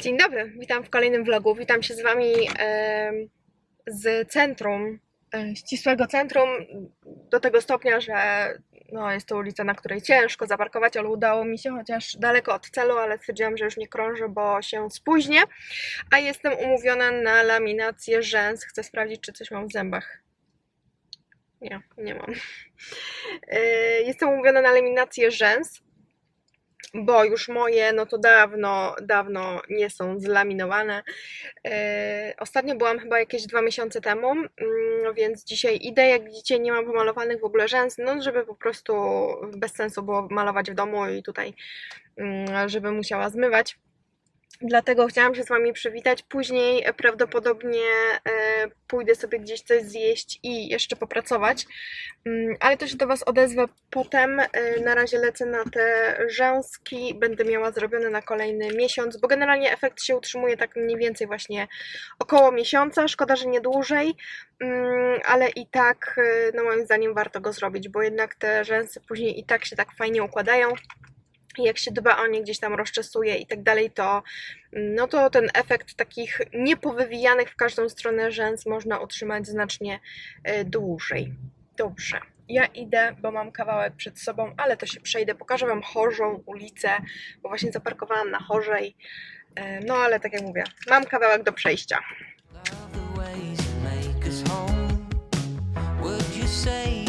Dzień dobry, witam w kolejnym vlogu. Witam się z Wami em, z centrum, e, ścisłego centrum, do tego stopnia, że no, jest to ulica, na której ciężko zaparkować, ale udało mi się, chociaż daleko od celu, ale stwierdziłam, że już nie krążę, bo się spóźnię. A jestem umówiona na laminację rzęs. Chcę sprawdzić, czy coś mam w zębach. Nie, nie mam. E, Jestem umówiona na laminację rzęs bo już moje, no to dawno, dawno nie są zlaminowane. E, ostatnio byłam chyba jakieś dwa miesiące temu, mm, więc dzisiaj idę. Jak widzicie, nie mam pomalowanych w ogóle rzęs, no żeby po prostu bez sensu było malować w domu i tutaj, mm, żeby musiała zmywać. Dlatego chciałam się z Wami przywitać. Później prawdopodobnie e, pójdę sobie gdzieś coś zjeść i jeszcze popracować. Mm, Ale to się do Was odezwę potem. E, Na razie lecę na te rzęski. Będę miała zrobione na kolejny miesiąc, bo generalnie efekt się utrzymuje tak mniej więcej właśnie około miesiąca. Szkoda, że nie dłużej, Mm, ale i tak, e, no moim zdaniem, warto go zrobić, bo jednak te rzęsy później i tak się tak fajnie układają jak się dba o nie gdzieś tam rozczesuje i tak dalej, to no to ten efekt takich niepowywijanych w każdą stronę rzęs można utrzymać znacznie e, dłużej. Dobrze. Ja idę, bo mam kawałek przed sobą, ale to się przejdę. Pokażę Wam chorzą ulicę, bo właśnie zaparkowałam na chorzej. E, No ale tak jak mówię, mam kawałek do przejścia. Love the ways make us whole. Would you say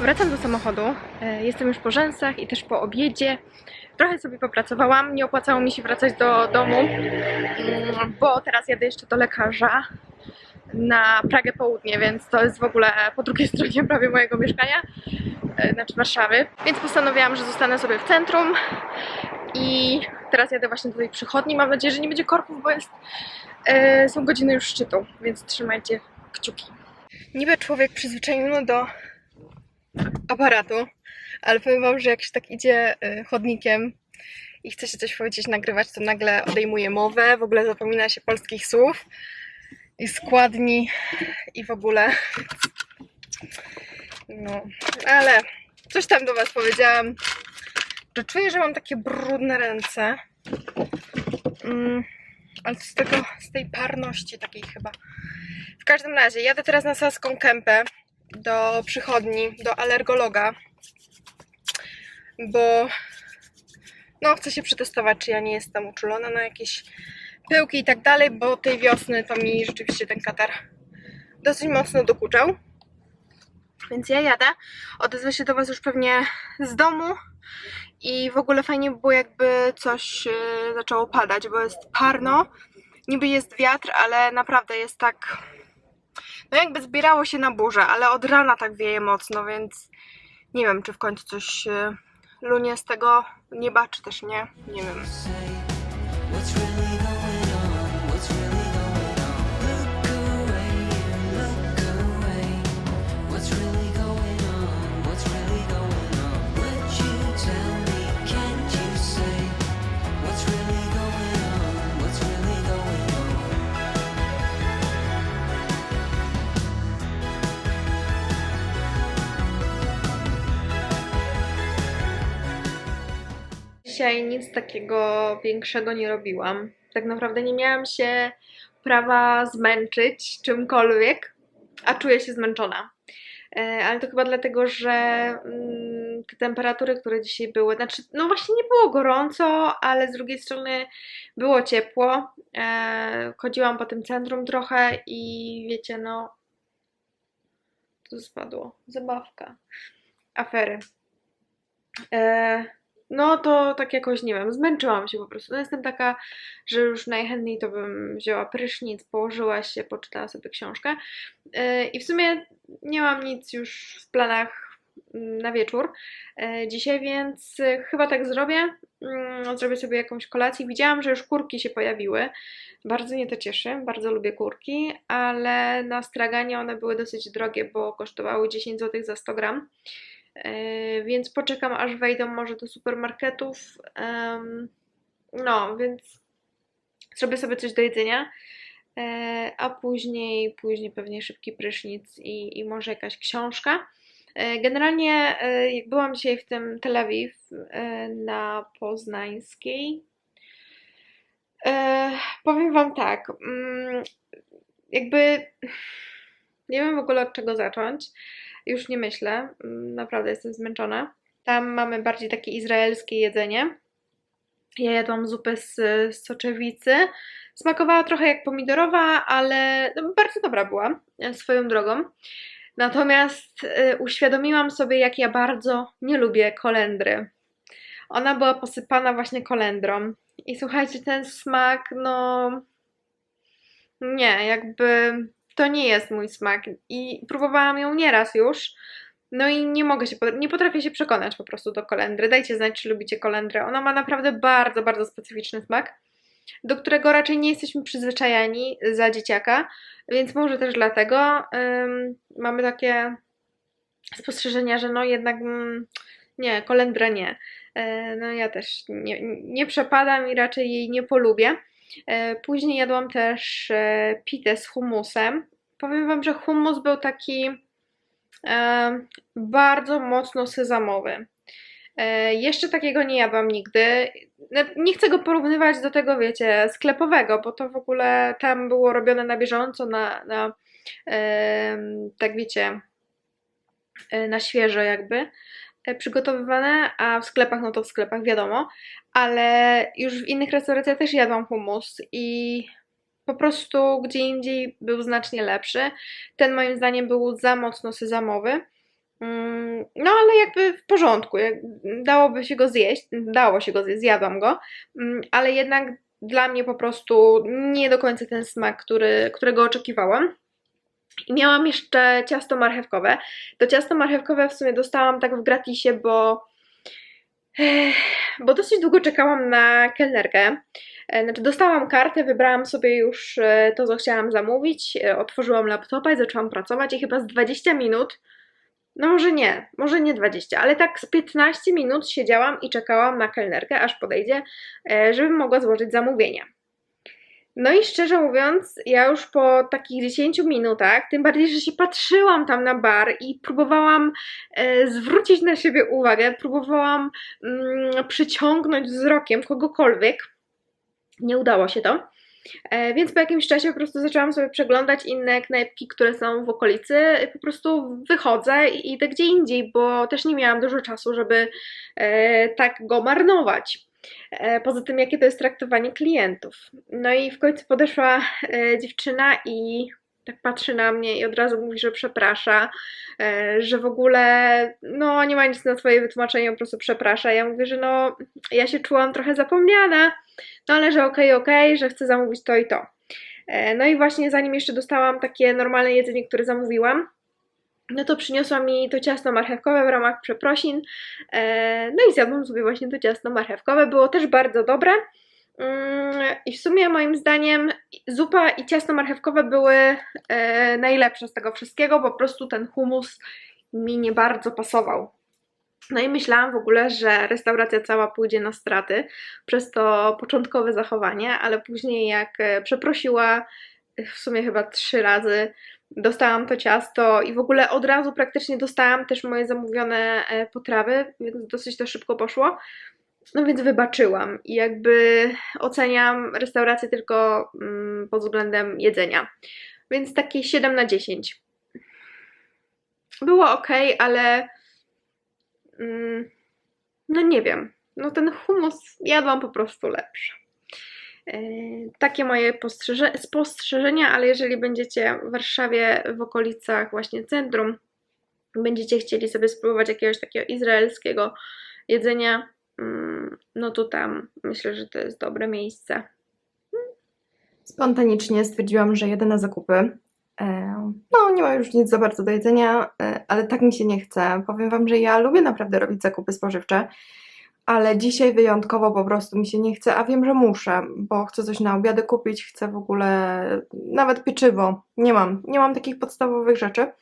Wracam do samochodu. E, Jestem już po rzęsach i też po obiedzie. Trochę sobie popracowałam. Nie opłacało mi się wracać do domu, mm, bo teraz jadę jeszcze do lekarza na Pragę Południe, więc to jest w ogóle po drugiej stronie prawie mojego mieszkania, e, znaczy Warszawy. Więc postanowiłam, że zostanę sobie w centrum i teraz jadę właśnie do tej przychodni. Mam nadzieję, że nie będzie korków, bo jest, e, są godziny już szczytu, więc trzymajcie kciuki. Niby człowiek przyzwyczajony do aparatu, ale powiem wam, że jak się tak idzie y, chodnikiem i chce się coś powiedzieć, nagrywać, to nagle odejmuje mowę, w ogóle zapomina się polskich słów i składni i w ogóle. No, ale coś tam do was powiedziałam, że czuję, że mam takie brudne ręce. Mm, ale z tego, z tej parności takiej chyba. W każdym razie, jadę teraz na Saską Kępę do przychodni, do alergologa, bo no chcę się przetestować, czy ja nie jestem uczulona na jakieś pyłki i tak dalej, bo tej wiosny to mi rzeczywiście ten katar dosyć mocno dokuczał. Więc ja jadę, odezwę się do Was już pewnie z domu i w ogóle fajnie by było jakby coś e, zaczęło padać, bo jest parno, niby jest wiatr, ale naprawdę jest tak no jakby zbierało się na burzę, ale od rana tak wieje mocno, więc nie wiem, czy w końcu coś lunie z tego nieba, czy też nie. Nie wiem. Dzisiaj nic takiego większego nie robiłam. Tak naprawdę nie miałam się prawa zmęczyć czymkolwiek, a czuję się zmęczona. E, Ale to chyba dlatego, że mm, te temperatury, które dzisiaj były, znaczy, no właśnie nie było gorąco, ale z drugiej strony było ciepło. E, Chodziłam po tym centrum trochę i wiecie, no. Co spadło? Zabawka. Afery. E, no to tak jakoś, nie wiem, zmęczyłam się po prostu. No jestem taka, że już najchętniej to bym wzięła prysznic, położyła się, poczytała sobie książkę. E, I w sumie nie mam nic już w planach mm, na wieczór e, dzisiaj, więc e, chyba tak zrobię. Mm, Zrobię sobie jakąś kolację. Widziałam, że już kurki się pojawiły. Bardzo mnie to cieszy, bardzo lubię kurki, ale na straganie one były dosyć drogie, bo kosztowały 10 zł za 100 gram. E, Więc poczekam, aż wejdą może do supermarketów. No, więc zrobię sobie coś do jedzenia. E, a później, później pewnie szybki prysznic i, i może jakaś książka. E, Generalnie, jak byłam dzisiaj w tym Tel Awiw na Poznańskiej, powiem Wam tak, mm, jakby nie wiem w ogóle od czego zacząć. Już nie myślę, mm, naprawdę jestem zmęczona. Tam mamy bardziej takie izraelskie jedzenie. Ja jadłam zupę z, z soczewicy. Smakowała trochę jak pomidorowa, ale no, bardzo dobra była e, swoją drogą. Natomiast e, uświadomiłam sobie, jak ja bardzo nie lubię kolendry. Ona była posypana właśnie kolendrą. I słuchajcie, ten smak, no. Nie, jakby to nie jest mój smak. I próbowałam ją nieraz już. No i nie mogę się, nie potrafię się przekonać po prostu do kolendry. Dajcie znać, czy lubicie kolendrę. Ona ma naprawdę bardzo, bardzo specyficzny smak, do którego raczej nie jesteśmy przyzwyczajeni za dzieciaka, więc może też dlatego ym, mamy takie spostrzeżenia, że no jednak mm, nie, kolendra nie. E, no ja też nie, nie przepadam i raczej jej nie polubię. E, Później jadłam też e, pitę z hummusem. Powiem Wam, że hummus był taki e, bardzo mocno sezamowy. Jeszcze takiego nie jadłam nigdy. Nie chcę go porównywać do tego, wiecie, sklepowego, bo to w ogóle tam było robione na bieżąco, na, na tak wiecie, na świeżo jakby przygotowywane, a w sklepach, no to w sklepach wiadomo, ale już w innych restauracjach też jadłam hummus i po prostu gdzie indziej był znacznie lepszy. Ten moim zdaniem był za mocno sezamowy. Mm, No ale jakby w porządku, dałoby się go zjeść, dało się go zjeść, zjadłam go, Mm, ale jednak dla mnie po prostu nie do końca ten smak, który, którego oczekiwałam. I miałam jeszcze ciasto marchewkowe. To ciasto marchewkowe w sumie dostałam tak w gratisie, bo, eh, bo dosyć długo czekałam na kelnerkę. E, Znaczy dostałam kartę, wybrałam sobie już e, to, co chciałam zamówić, e, otworzyłam laptopa i zaczęłam pracować i chyba z 20 minut, no może nie, może nie 20, ale tak z 15 minut siedziałam i czekałam na kelnerkę, aż podejdzie, żebym mogła złożyć zamówienie. No i szczerze mówiąc, ja już po takich 10 minutach, tym bardziej, że się patrzyłam tam na bar i próbowałam e, zwrócić na siebie uwagę, próbowałam mm, przyciągnąć wzrokiem kogokolwiek, nie udało się to. E, Więc po jakimś czasie po prostu zaczęłam sobie przeglądać inne knajpki, które są w okolicy. Po prostu wychodzę i idę gdzie indziej, bo też nie miałam dużo czasu, żeby e, tak go marnować. E, Poza tym, jakie to jest traktowanie klientów. No i w końcu podeszła e, dziewczyna i tak patrzy na mnie i od razu mówi, że przeprasza, e, że w ogóle no nie ma nic na swoje wytłumaczenie, po prostu przeprasza. Ja mówię, że no ja się czułam trochę zapomniana, no ale że okej, okej, że chcę zamówić to i to. No i właśnie zanim jeszcze dostałam takie normalne jedzenie, które zamówiłam, no to przyniosła mi to ciasto marchewkowe w ramach przeprosin. E, No i zjadłam sobie właśnie to ciasto marchewkowe. Było też bardzo dobre. Mm, I w sumie moim zdaniem zupa i ciasto marchewkowe były e, najlepsze z tego wszystkiego. Po prostu ten humus mi nie bardzo pasował. No i myślałam w ogóle, że restauracja cała pójdzie na straty przez to początkowe zachowanie, ale później jak e, przeprosiła w sumie chyba trzy razy, dostałam to ciasto i w ogóle od razu praktycznie dostałam też moje zamówione e, potrawy, więc dosyć to szybko poszło. No więc wybaczyłam i jakby oceniam restaurację tylko mm, pod względem jedzenia. Więc takie 7 na 10. Było ok, ale mm, no nie wiem. No ten humus jadłam po prostu lepszy. E, Takie moje postrzeże- spostrzeżenia, ale jeżeli będziecie w Warszawie w okolicach właśnie centrum, będziecie chcieli sobie spróbować jakiegoś takiego izraelskiego jedzenia, mm, no to tam myślę, że to jest dobre miejsce. Spontanicznie stwierdziłam, że jedę na zakupy. E, No, nie ma już nic za bardzo do jedzenia, e, ale tak mi się nie chce. Powiem Wam, że ja lubię naprawdę robić zakupy spożywcze, ale dzisiaj wyjątkowo po prostu mi się nie chce, a wiem, że muszę, bo chcę coś na obiady kupić, chcę w ogóle nawet pieczywo. Nie mam, nie mam takich podstawowych rzeczy,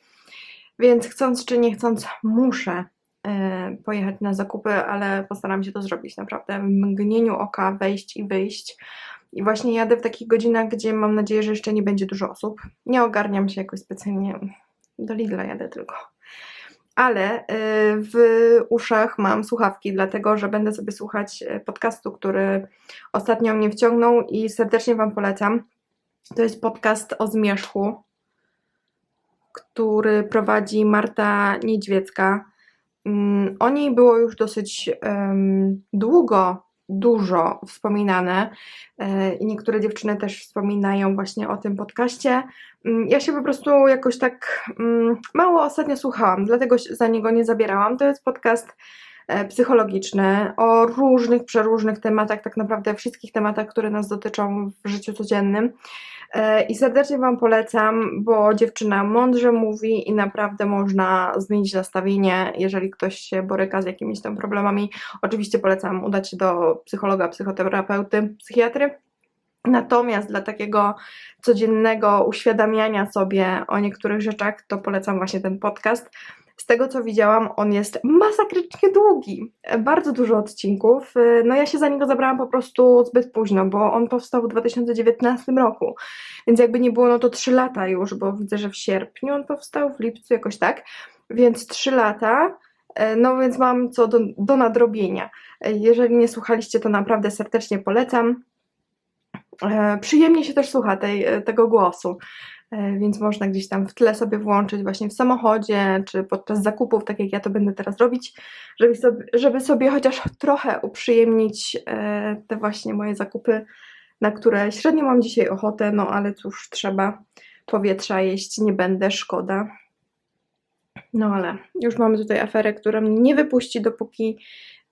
więc chcąc czy nie chcąc, muszę e, pojechać na zakupy, ale postaram się to zrobić naprawdę w mgnieniu oka, wejść i wyjść. I właśnie jadę w takich godzinach, gdzie mam nadzieję, że jeszcze nie będzie dużo osób. Nie ogarniam się jakoś specjalnie. Do Lidla jadę tylko. Ale y, w uszach mam słuchawki, dlatego że będę sobie słuchać y, podcastu, który ostatnio mnie wciągnął i serdecznie Wam polecam. To jest podcast o zmierzchu, który prowadzi Marta Niedźwiecka. Mm, O niej było już dosyć em, długo, dużo wspominane e, i niektóre dziewczyny też wspominają właśnie o tym podcaście. Mm, Ja się po prostu jakoś tak mm, mało ostatnio słuchałam, dlatego za niego nie zabierałam. To jest podcast e, psychologiczny o różnych, przeróżnych tematach, tak naprawdę wszystkich tematach, które nas dotyczą w życiu codziennym. E, I serdecznie Wam polecam, bo dziewczyna mądrze mówi i naprawdę można zmienić nastawienie, jeżeli ktoś się boryka z jakimiś tam problemami. Oczywiście polecam udać się do psychologa, psychoterapeuty, psychiatry. Natomiast dla takiego codziennego uświadamiania sobie o niektórych rzeczach, to polecam właśnie ten podcast. Z tego co widziałam, on jest masakrycznie długi. Bardzo dużo odcinków. No ja się za niego zabrałam po prostu zbyt późno, bo on powstał w 2019 roku. Więc jakby nie było, no to 3 lata już, bo widzę, że w sierpniu on powstał, w lipcu jakoś tak. Więc 3 lata. No więc mam co do, do nadrobienia. Jeżeli nie słuchaliście, to naprawdę serdecznie polecam. E, Przyjemnie się też słucha tej, tego głosu, więc można gdzieś tam w tle sobie włączyć właśnie w samochodzie, czy podczas zakupów, tak jak ja to będę teraz robić, żeby sobie, żeby sobie chociaż trochę uprzyjemnić e, te właśnie moje zakupy, na które średnio mam dzisiaj ochotę, no ale cóż, trzeba powietrza jeść, nie będę, szkoda. No ale już mamy tutaj aferę, która mnie nie wypuści, dopóki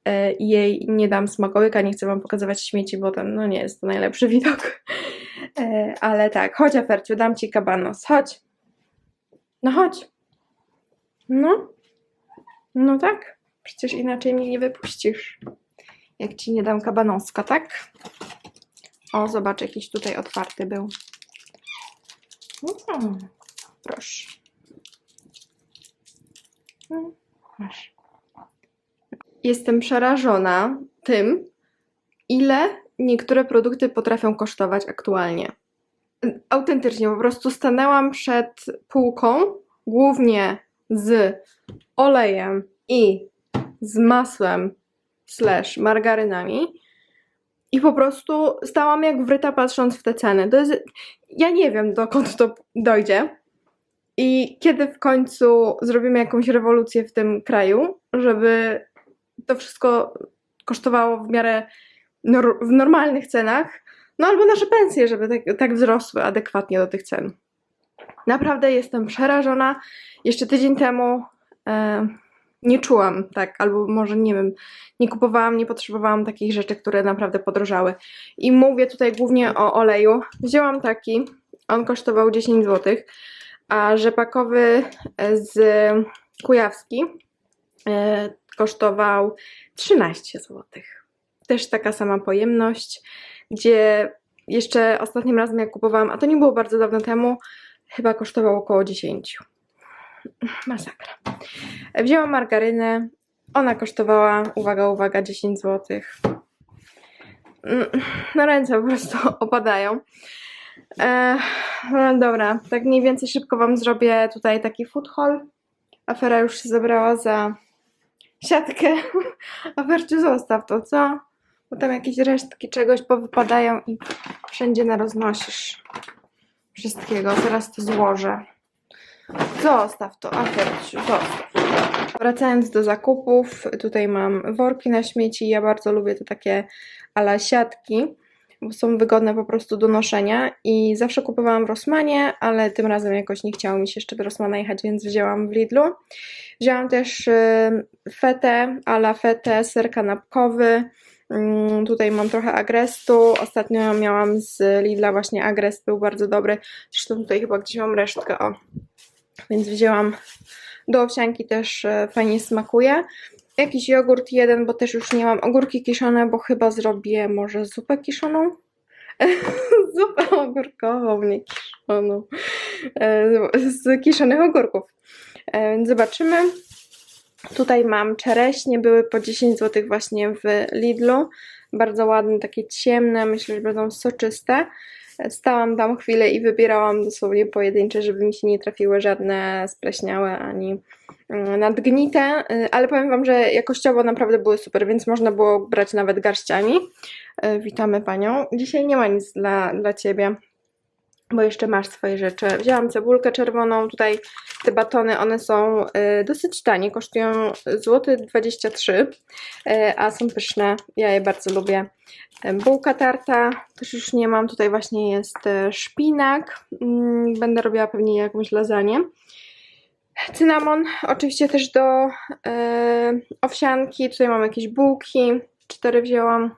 e, jej nie dam smakołyka, nie chcę Wam pokazywać śmieci, bo tam no nie jest to najlepszy widok. E, Ale tak, chodź Aferciu, dam Ci kabanos, chodź. No chodź. No. No tak, przecież inaczej mnie nie wypuścisz. Jak Ci nie dam kabanoska, tak? O, zobacz, jakiś tutaj otwarty był. Mm, proszę. Mm, Masz. Jestem przerażona tym, ile niektóre produkty potrafią kosztować aktualnie. Autentycznie, po prostu stanęłam przed półką, głównie z olejem i z masłem slash margarynami i po prostu stałam jak wryta patrząc w te ceny. To jest, ja nie wiem dokąd to dojdzie i kiedy w końcu zrobimy jakąś rewolucję w tym kraju, żeby to wszystko kosztowało w miarę nor- w normalnych cenach, no albo nasze pensje, żeby tak, tak wzrosły adekwatnie do tych cen. Naprawdę jestem przerażona. Jeszcze tydzień temu e, nie czułam tak, albo może nie wiem, nie kupowałam, nie potrzebowałam takich rzeczy, które naprawdę podrożały. I mówię tutaj głównie o oleju. Wzięłam taki, on kosztował 10 zł, a rzepakowy z Kujawski e, kosztował 13 zł. Też taka sama pojemność, gdzie jeszcze ostatnim razem jak kupowałam, a to nie było bardzo dawno temu, chyba kosztował około 10. Masakra. Wzięłam margarynę, ona kosztowała, uwaga, uwaga, 10 zł. No ręce po prostu opadają. E, no dobra, tak mniej więcej szybko Wam zrobię tutaj taki food haul. Afera już się zabrała za siatkę. A Werciu, zostaw to, co? Bo tam jakieś resztki czegoś powypadają i wszędzie naroznosisz wszystkiego. Teraz to złożę. Zostaw to, a Werciu, zostaw. Wracając do zakupów, tutaj mam worki na śmieci. Ja bardzo lubię te takie ala siatki, bo są wygodne po prostu do noszenia i zawsze kupowałam w Rossmanie, ale tym razem jakoś nie chciało mi się jeszcze do Rossmana jechać, więc wzięłam w Lidlu. Wzięłam też y, fetę, ala fetę, ser kanapkowy. Mm, Tutaj mam trochę agrestu. Ostatnio miałam z Lidla właśnie agrest, był bardzo dobry. Zresztą tutaj chyba gdzieś mam resztkę, o. Więc wzięłam do owsianki też e, fajnie smakuje. Jakiś jogurt jeden, bo też już nie mam ogórki kiszone, bo chyba zrobię może zupę kiszoną. Zupę ogórkową, nie kiszoną. E, Z kiszonych ogórków. E, zobaczymy. Tutaj mam czereśnie, były po 10 zł właśnie w Lidlu. Bardzo ładne, takie ciemne, myślę, że będą soczyste. Stałam tam chwilę i wybierałam dosłownie pojedyncze, żeby mi się nie trafiły żadne spleśniałe ani mm, nadgnite, y, ale powiem Wam, że jakościowo naprawdę były super, więc można było brać nawet garściami. Y, Witamy Panią. Dzisiaj nie ma nic dla, dla Ciebie, bo jeszcze masz swoje rzeczy. Wzięłam cebulkę czerwoną, tutaj te batony, one są y, dosyć tanie, kosztują złoty 23, y, a są pyszne, ja je bardzo lubię. Y, Bułka tarta, też już nie mam, tutaj właśnie jest szpinak, Mm, będę robiła pewnie jakąś lasagne. Cynamon, oczywiście też do owsianki, tutaj mam jakieś bułki, cztery wzięłam,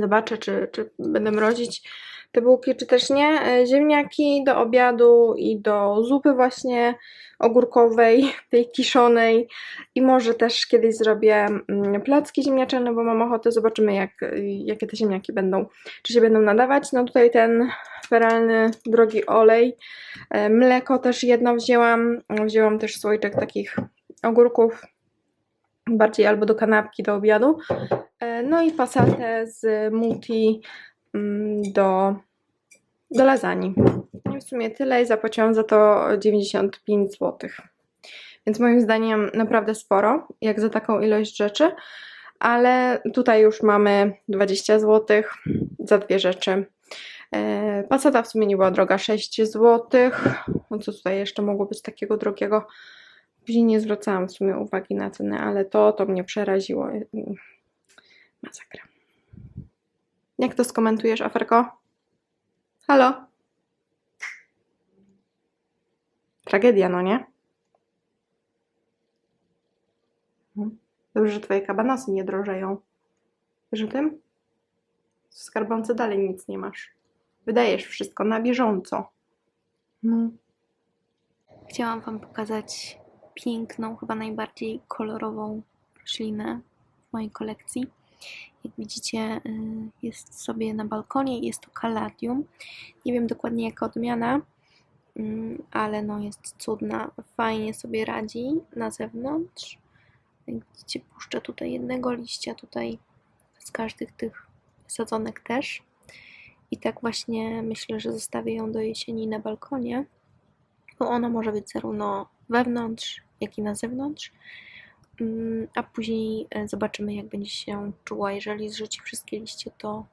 zobaczę czy, czy będę mrozić te bułki, czy też nie. E, Ziemniaki do obiadu i do zupy właśnie ogórkowej, tej kiszonej. I może też kiedyś zrobię mm, placki ziemniaczane, bo mam ochotę, zobaczymy jak, jakie te ziemniaki będą, czy się będą nadawać. No tutaj ten feralny, drogi olej, E, mleko też jedno wzięłam, wzięłam też słoiczek takich ogórków, bardziej albo do kanapki, do obiadu. E, No i pasatę z multi do, do I w sumie tyle i zapłaciłam za to 95 zł. Więc moim zdaniem naprawdę sporo, jak za taką ilość rzeczy. Ale tutaj już mamy 20 zł za dwie rzeczy. E, Pasata w sumie nie była droga, 6 zł. No co tutaj jeszcze mogło być takiego drogiego? Później nie zwracałam w sumie uwagi na cenę, ale to, to mnie przeraziło. Masakra. Jak to skomentujesz, Aferko? Halo? Tragedia, no nie? Mhm. Dobrze, że twoje kabanosy nie drożeją. Wiesz o tym? W skarbonce dalej nic nie masz. Wydajesz wszystko na bieżąco. No. Chciałam Wam pokazać piękną, chyba najbardziej kolorową roślinę w mojej kolekcji. Jak widzicie, y, jest sobie na balkonie jest to kaladium. Nie wiem dokładnie jaka odmiana, mm, ale no jest cudna. Fajnie sobie radzi na zewnątrz. Jak widzicie, puszczę tutaj jednego liścia, tutaj z każdych tych sadzonek też. I tak właśnie myślę, że zostawię ją do jesieni na balkonie bo ona może być zarówno wewnątrz, jak i na zewnątrz. Mm, A później e, zobaczymy, jak będzie się czuła. Jeżeli zrzuci wszystkie liście, to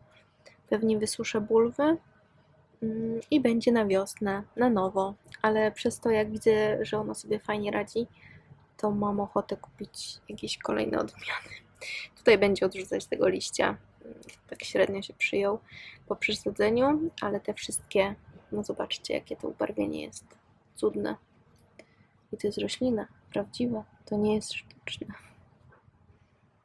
pewnie wysuszę bulwy mm, i będzie na wiosnę, na nowo. Ale przez to, jak widzę, że ona sobie fajnie radzi, to mam ochotę kupić jakieś kolejne odmiany. Tutaj będzie odrzucać tego liścia. Mm, Tak średnio się przyjął po przesadzeniu, ale te wszystkie, no zobaczcie, jakie to ubarwienie jest cudne. I to jest roślina, prawdziwa, to nie jest sztuczne.